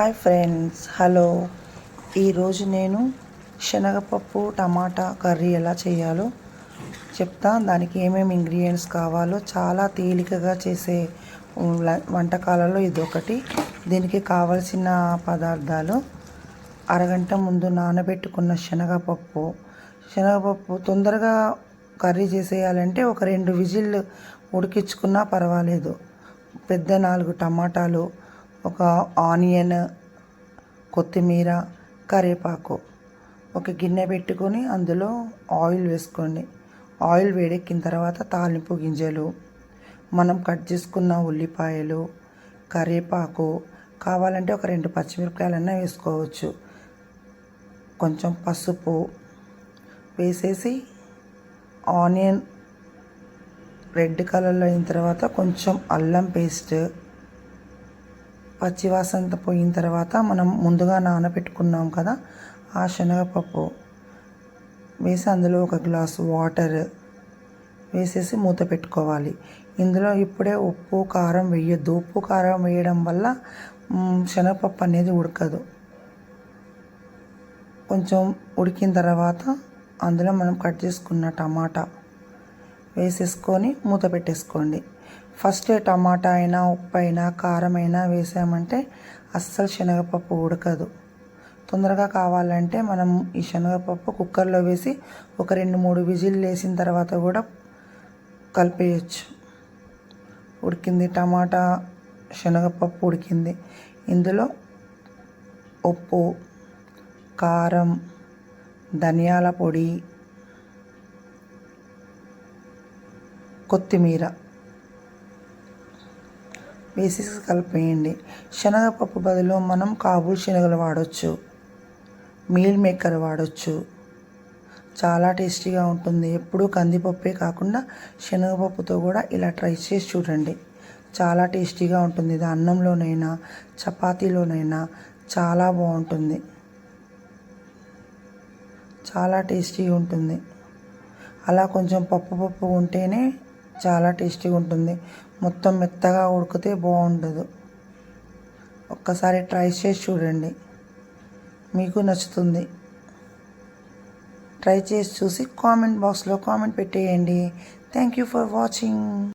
Hi friends hello ఈరోజు నేను శనగపప్పు టమాటా కర్రీ ఎలా చేయాలో చెప్తా. దానికి ఏమేమి ఇంగ్రీడియంట్స్ కావాలో చాలా తేలికగా చేసే వంటకాలలో ఇదొకటి. దీనికి కావలసిన పదార్థాలు అరగంట ముందు నానబెట్టుకున్న శనగపప్పు. శనగపప్పు తొందరగా కర్రీ చేసేయాలంటే ఒక రెండు విజిల్ ఉడికించుకున్నా పర్వాలేదు. పెద్ద నాలుగు టమాటాలు ఒక ఆనియన్ కొత్తిమీర కరివేపాకు ఒక గిన్నె పెట్టుకొని అందులో ఆయిల్ వేసుకోండి. ఆయిల్ వేడెక్కిన తర్వాత తాలింపు గింజలు మనం కట్ చేసుకున్న ఉల్లిపాయలు కరివేపాకు కావాలంటే ఒక రెండు పచ్చిమిరపకాయలన్నా వేసుకోవచ్చు. కొంచెం పసుపు వేసేసి ఆనియన్ రెడ్ కలర్లో అయిన తర్వాత కొంచెం అల్లం పేస్ట్ పచ్చివాసన పోయిన తర్వాత మనం ముందుగా నానబెట్టుకున్నాం కదా ఆ శనగపప్పు వేసి అందులో ఒక గ్లాసు వాటర్ వేసేసి మూత పెట్టుకోవాలి. ఇందులో ఇప్పుడే ఉప్పు కారం వేయొద్దు. ఉప్పు కారం వేయడం వల్ల శనగపప్పు అనేది ఉడకదు. కొంచెం ఉడికిన తర్వాత అందులో మనం కట్ చేసుకున్న టమాటా వేసేసుకొని మూత పెట్టేసుకోండి. ఫస్ట్ టమాటా అయినా ఉప్పు అయినా కారం అయినా వేసామంటే అస్సలు శనగపప్పు ఉడకదు. తొందరగా కావాలంటే మనం ఈ శనగపప్పు కుక్కర్లో వేసి ఒక రెండు మూడు విజిల్ వేసిన తర్వాత కూడా కలిపేయచ్చు. ఉడికింది టమాటా శనగపప్పు ఉడికింది. ఇందులో ఉప్పు కారం ధనియాల పొడి కొత్తిమీర. వేసి కలిపేయండి. శనగపప్పు బదులు మనం కాబూల్ శనగలు వాడచ్చు. మీల్ మేకర్ వాడచ్చు. చాలా టేస్టీగా ఉంటుంది. ఎప్పుడూ కందిపప్పే కాకుండా శనగపప్పుతో కూడా ఇలా ట్రై చేసి చూడండి. చాలా టేస్టీగా ఉంటుంది. ఇది అన్నంలోనైనా చపాతీలోనైనా చాలా బాగుంటుంది. చాలా టేస్టీగా ఉంటుంది. అలా కొంచెం పప్పు పప్పు ఉంటేనే చాలా టేస్టీగా ఉంటుంది. మొత్తం మెత్తగా ఉడికితే బాగుండదు. ఒక్కసారి ట్రై చేసి చూడండి. మీకు నచ్చుతుంది. ట్రై చేసి చూసి కామెంట్ బాక్స్లో కామెంట్ పెట్టేయండి. Thank you for watching.